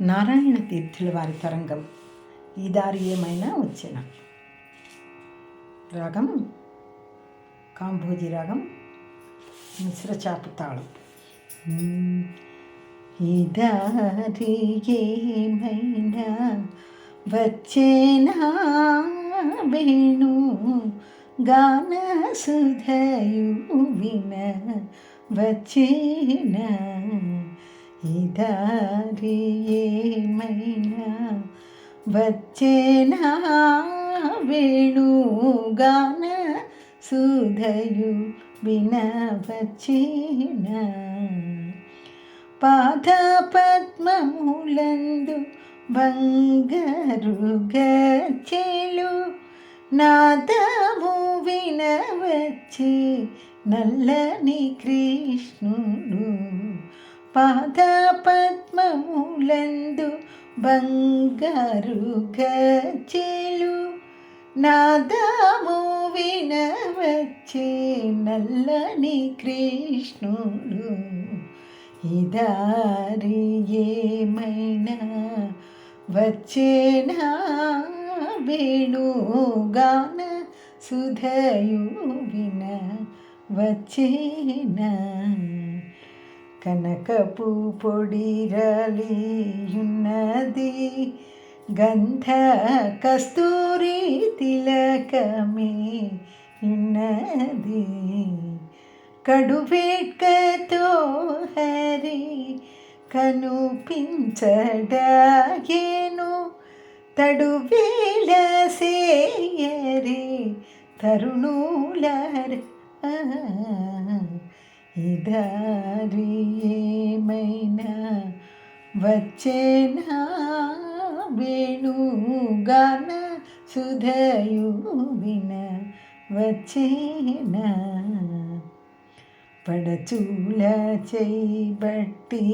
నారాయణ తీర్థుల వారి తరంగం ఈ దారి ఏమైనా వచ్చిన రాగం కాంభోజి రాగం మిశ్ర చాపు తాళం ఈ దారి ఏమైనా వచ్చేనా వేణు గాన సుధయు విన వచ్చేనా ఈ దారి ఏమైనా వచ్చేనా? వేణుగాన సుధయు వినవచ్చిన పాద పద్మములందు బంగారు గచ్చెలు నాదము వినవచ్చి నల్లని కృష్ణుడు. పాదపద్మములందు బంగారు గచ్చెలు నాదము వినవచ్చే నల్లని కృష్ణుడు. ఇదారి ఏమైనా వచ్చేనా? వేణుగాన సుధయు విన వచ్చేనా? కనకపు పొడిరలియున్నది గంధ కస్తూరి తిలకమే ఉన్నది కడువేట్కతో హరి కనుపించడాయేను తడువేల సేయరి తరుణులర. ఇదారి ఏమైనా వచ్చేనా వేణుగాన సుధయు విన వచ్చేనా పడచూల చేయబట్టి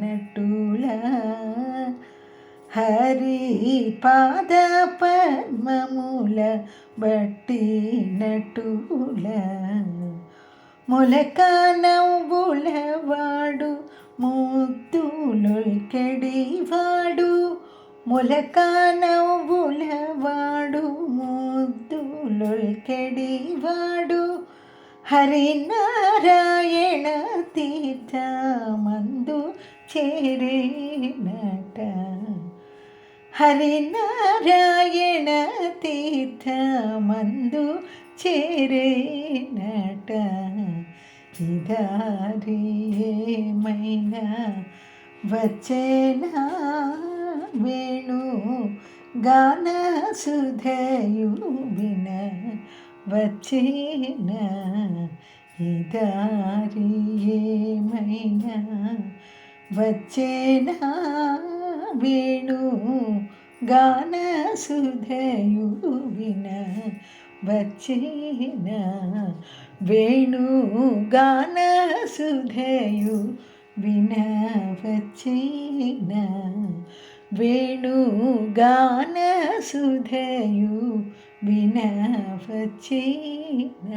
నటుల హరి పాద పద్మముల బట్టి నటుల మొలక నవ్వులవాడు ముద్దులొల్కెడివాడు మొలక నవ్వులవాడు ముద్దులొల్కెడివాడు హరినారాయణ తీర్థమందు చేరేనట. హరినారాయణ తీర్థమందు ചേരേനട ഇതാരിയേ മൈന വചന വേണു ഗാന സുധയു ബിന വചന ഇതാരിയേ മൈന വചന വേണു ഗാന സുധയു ബിന വച്ചേന. വേണുഗാന സുധയു വിന വച്ചേന വേണുഗാന സുധയു വിന വച്ചേന